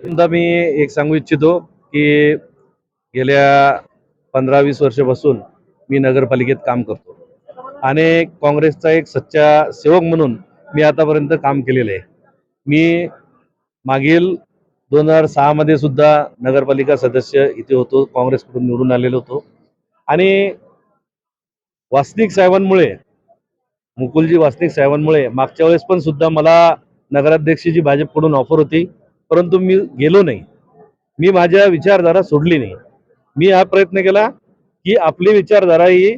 समजा मी एक सांगू इच्छितो की गेल्या पंधरा वीस वर्षापासून मी नगरपालिकेत काम करतो. आणि काँग्रेसचा एक सच्चा सेवक म्हणून मी आतापर्यंत काम केलेलं आहे. मी मागील दोन हजार सहामध्ये सुद्धा नगरपालिका सदस्य इथे होतो काँग्रेसकडून निवडून आलेलो होतो. आणि वासनिक साहेबांमुळे मुकुलजी वासनिक साहेबांमुळे मागच्या वेळेस पण सुद्धा मला नगराध्यक्षाची भाजपकडून ऑफर होती परंतु मी गेलो नाही. मी माझ्या विचारधारा सोडली नाही. मी हा प्रयत्न केला की आपली विचारधारा ही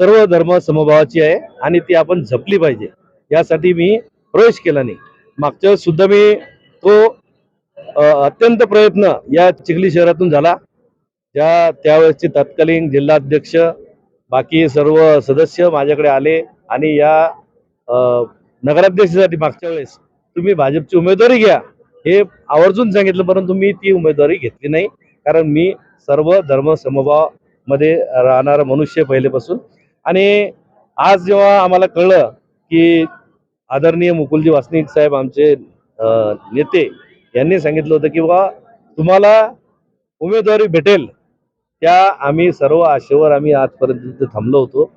सर्व धर्म समभावाची आहे आणि ती आपण जपली पाहिजे. यासाठी मी प्रवेश केला नाही. मागच्या वेळेस सुद्धा मी तो अत्यंत प्रयत्न या चिखली शहरातून झाला. ज्या त्यावेळेसचे तत्कालीन जिल्हाध्यक्ष बाकी सर्व सदस्य माझ्याकडे आले आणि या नगराध्यक्षासाठी मागच्या वेळेस तुम्ही भाजपची उमेदवारी घ्या. हे आवर्जून सांगितलं परंतु मी ती उमेदवारी घेतली नाही. कारण मी सर्व धर्म समभावामध्ये राहणारा मनुष्य पहिलेपासून. आणि आज जेव्हा आम्हाला कळलं की आदरणीय मुकुलजी वासनिक साहेब आमचे नेते यांनी सांगितलं होतं की बा तुम्हाला उमेदवारी भेटेल. त्या आम्ही सर्व आशेवर आम्ही आजपर्यंत थांबलो होतो.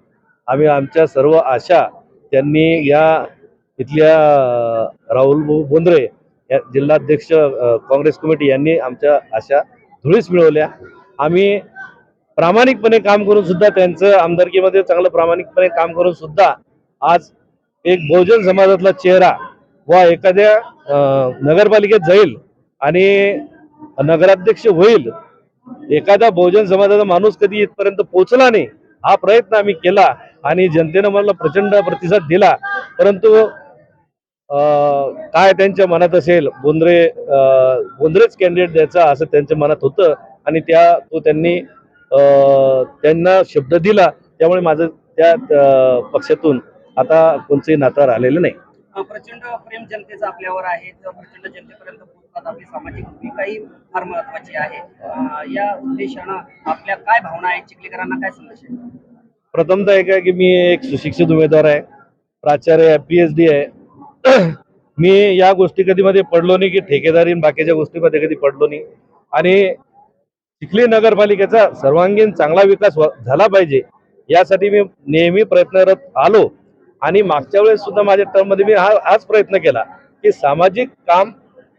आम्ही आमच्या सर्व आशा त्यांनी या इथल्या राहुल भाऊ बोंद्रे या जिल्हाध्यक्ष काँग्रेस कमिटी यांनी आमच्या अशा धुळीस मिळवल्या. आम्ही प्रामाणिकपणे काम करून सुद्धा त्यांचं आमदारकीमध्ये चांगलं प्रामाणिकपणे काम करून सुद्धा आज एक बहुजन समाजातला चेहरा व एखाद्या नगरपालिकेत जाईल आणि नगराध्यक्ष होईल एखादा बहुजन समाजाचा माणूस कधी इथपर्यंत पोहोचला नाही हा प्रयत्न आम्ही केला आणि जनतेनं मला प्रचंड प्रतिसाद दिला. परंतु काय त्यांच्या मनात असेल बोंद्रे बोंद्रेच कॅन्डिडेट द्यायचा असं त्यांच्या मनात होतं आणि त्या तो त्यांनी त्यांना शब्द दिला त्यामुळे माझं त्या पक्षातून आता कोणतंही नातं राहिलेलं नाही. प्रचंड प्रेम जनतेचं आपल्यावर आहे प्रचंड जनतेपर्यंत पोहोचतात आपली सामाजिक भूमिकाही फार महत्वाची आहे. या उद्देशानं आपल्या काय भावना आहेत चिखलीकरांना काय संदेश आहे प्रथमतः एक आहे की मी एक सुशिक्षित उमेदवार आहे प्राचार्य आहे पी एच डी आहे. मी या गोष्टी कधी मध्ये पडलो नाही की ठेकेदारी बाकीच्या गोष्टीमध्ये कधी पडलो नाही. आणि चिखली नगरपालिकेचा सर्वांगीण चांगला विकास झाला पाहिजे यासाठी मी नेहमी प्रयत्नरत आलो. आणि मागच्या वेळेस सुद्धा माझ्या टर्ममध्ये मी हा आज प्रयत्न केला की सामाजिक काम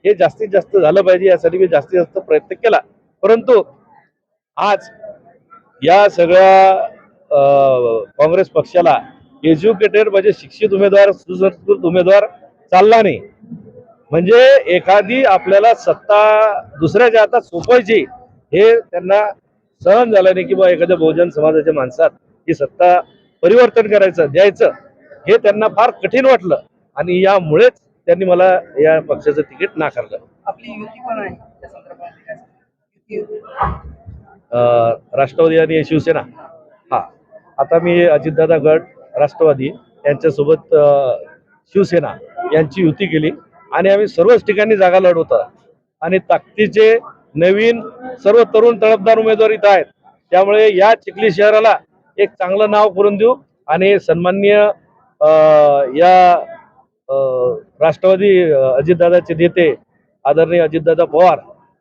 हे जास्तीत जास्त झालं पाहिजे यासाठी मी जास्तीत जास्त प्रयत्न केला. परंतु आज या सगळ्या काँग्रेस पक्षाला एज्युकेटेड म्हणजे शिक्षित उमेदवार सुसंस्कृत उमेदवार चालला नाही. म्हणजे एखादी आपल्याला सत्ता दुसऱ्याच्या हातात सोपवायची हे त्यांना सहन झालं नाही की बा एखाद्या बहुजन समाजाच्या माणसात ही सत्ता परिवर्तन करायचं द्यायचं हे त्यांना फार कठीण वाटलं. आणि यामुळेच त्यांनी मला या पक्षाचं तिकीट नाकारलं. आपली युती पण आहे राष्ट्रवादी आणि शिवसेना. हा. आता मी अजितदादा गट राष्ट्रवादी यांच्यासोबत शिवसेना यांची युती केली. आणि आम्ही सर्वच ठिकाणी जागा लढवतो. आणि ताकदीचे नवीन सर्व तरुण तळपदार उमेदवार इथं आहेत. त्यामुळे या चिखली शहराला एक चांगलं नाव करून देऊ. आणि सन्मान्य या राष्ट्रवादी अजितदादाचे नेते आदरणीय अजितदादा पवार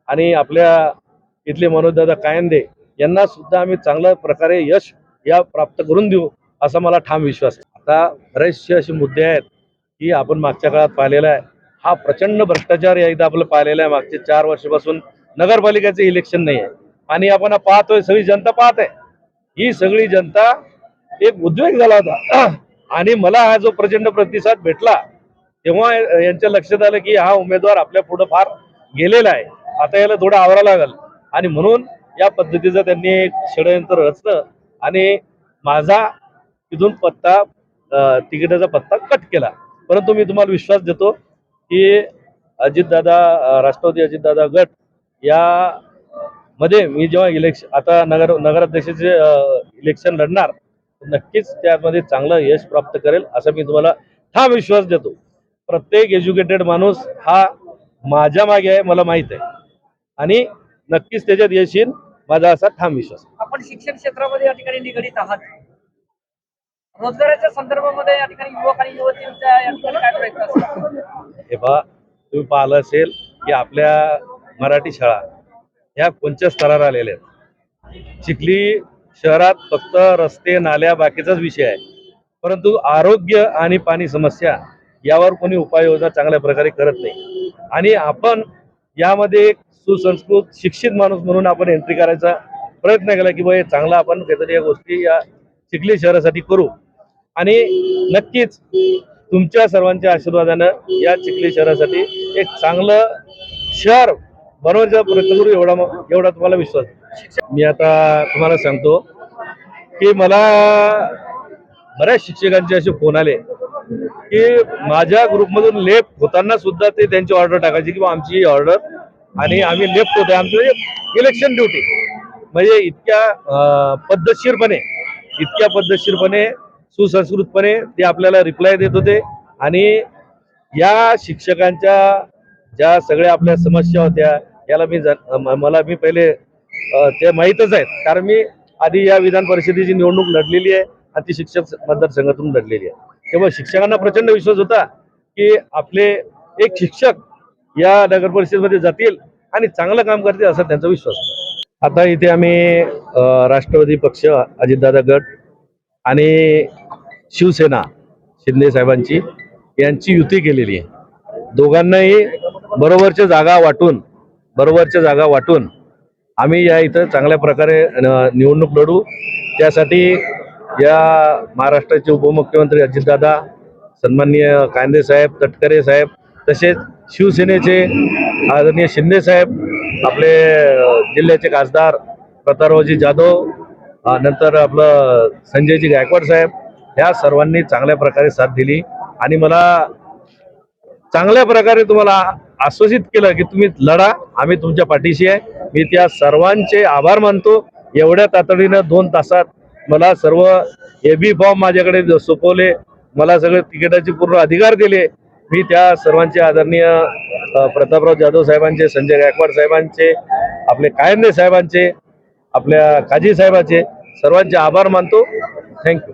आणि आपल्या इथले मनोजदादा कायंदे यांना सुद्धा आम्ही चांगल्या प्रकारे यश या प्राप्त करून देऊ. असा मला ठाम विश्वास आहे. आता बरेचसे असे मुद्दे आहेत की आपण मागच्या काळात पाहिलेला आहे. हा प्रचंड भ्रष्टाचार या एकदा आपलं पाहिलेला आहे. मागचे चार वर्षापासून नगरपालिकेचं इलेक्शन नाही आहे. आणि आपण पाहतोय सगळी जनता पाहत आहे. ही सगळी जनता एक उद्वेग झाला होता. आणि मला हा जो प्रचंड प्रतिसाद भेटला तेव्हा यांच्या लक्षात आलं की हा उमेदवार आपल्या पुढे फार गेलेला आहे. आता याला थोडं आवरा लागल. आणि म्हणून या पद्धतीचं त्यांनी एक षडयंत्र रचलं. आणि माझा तिथून पत्ता तिकिटाचा पत्ता कट केला. परंतु मी तुम्हाला विश्वास देतो की अजितदादा राष्ट्रवादी अजितदादा गट या मध्ये मी जेव्हा इलेक्शन आता नगर नगराध्यक्षाचे इलेक्शन लढणार नक्कीच त्यामध्ये चांगलं यश प्राप्त करेल असा मी तुम्हाला ठाम विश्वास देतो. प्रत्येक एज्युकेटेड माणूस हा माझ्या मागे आहे मला माहीत आहे. आणि नक्कीच त्याच्यात यश येईल माझा असा ठाम विश्वास आपण शिक्षण क्षेत्रामध्ये या ठिकाणी निगडीत आहात. रोजगाराच्या संदर्भामध्ये या ठिकाणी युवक आणि युवतींच्या या ठिकाणी काय प्रयत्न असतात? हे पहा तुम्ही पाहिलं असेल की आपल्या मराठी शाळा ह्या कोणत्या स्तरावर आलेल्या आहेत? चिखली शहरात फक्त रस्ते नाल्या बाकीचाच विषय आहे. परंतु आरोग्य आणि पाणी समस्या यावर कोणी उपाययोजना चांगल्या प्रकारे करत नाही. आणि आपण यामध्ये एक सुसंस्कृत शिक्षित माणूस म्हणून आपण एंट्री करायचा प्रयत्न केला की बाबा हे चांगला आपण काहीतरी या गोष्टी या चिखली शहरासाठी करू. आणि नक्कीच तुमच्या सर्वांच्या आशीर्वादानं या चिखली शहरासाठी एक चांगलं शहर बनवायचा प्रयत्न करू एवढा एवढा तुम्हाला विश्वास. मी आता तुम्हाला सांगतो की मला बऱ्याच शिक्षकांचे असे फोन आले की माझ्या ग्रुपमधून लेफ्ट होताना सुद्धा ते त्यांची ऑर्डर टाकायची किंवा आमची ऑर्डर आणि आम्ही लेफ्ट होतो आमचं इलेक्शन ड्युटी. म्हणजे इतक्या पद्धतशीरपणे इतक्या पद्धतशीरपणे सुसंस्कृतपणे ते आपल्याला रिप्लाय देत होते. आणि या शिक्षकांच्या ज्या सगळ्या आपल्या समस्या होत्या याला मी मला मी पहिले ते माहीतच आहेत. कारण मी आधी या विधान परिषदेची निवडणूक लढलेली आहे आणि ती शिक्षक मतदारसंघातून लढलेली आहे. तेव्हा शिक्षकांना प्रचंड विश्वास होता की आपले एक शिक्षक या नगर परिषदेमध्ये जातील आणि चांगलं काम करतील असा त्यांचा विश्वास होता. आता इथे आम्ही राष्ट्रवादी पक्ष अजितदादा गट आणि शिवसेना शिंदे साहेबांची यांची युती केलेली आहे. दोघांनाही बरोबरच्या जागा वाटून बरोबरच्या जागा वाटून आम्ही या इथं चांगल्या प्रकारे न- निवडणूक लढू. त्यासाठी या महाराष्ट्राचे उपमुख्यमंत्री अजितदादा सन्माननीय कांदे साहेब तटकरे साहेब तसेच शिवसेनेचे आदरणीय शिंदे साहेब आपले जिल्ह्याचे खासदार प्रतापरावजी जाधव नंतर आपलं संजयजी गायकवाड साहेब ह्या सर्वांनी चांगल्या प्रकारे साथ दिली. आणि मला चांगल्या प्रकारे तुम्हाला आश्वासित केलं की तुम्ही लढा आम्ही तुमच्या पाठीशी आहे. मी त्या सर्वांचे आभार मानतो. एवढ्या तातडीनं दोन तासात मला सर्व ए बी फॉर्म माझ्याकडे सोपवले. मला सगळे तिकिटाचे पूर्ण अधिकार दिले. मी त्या सर्वांचे आदरणीय प्रतापराव जाधव साहेबांचे संजय गायकवाड साहेबांचे आपले कायंदे साहेबांचे आपल्या काजी साहेबांचे सर्वांचे आभार मानतो. थँक्यू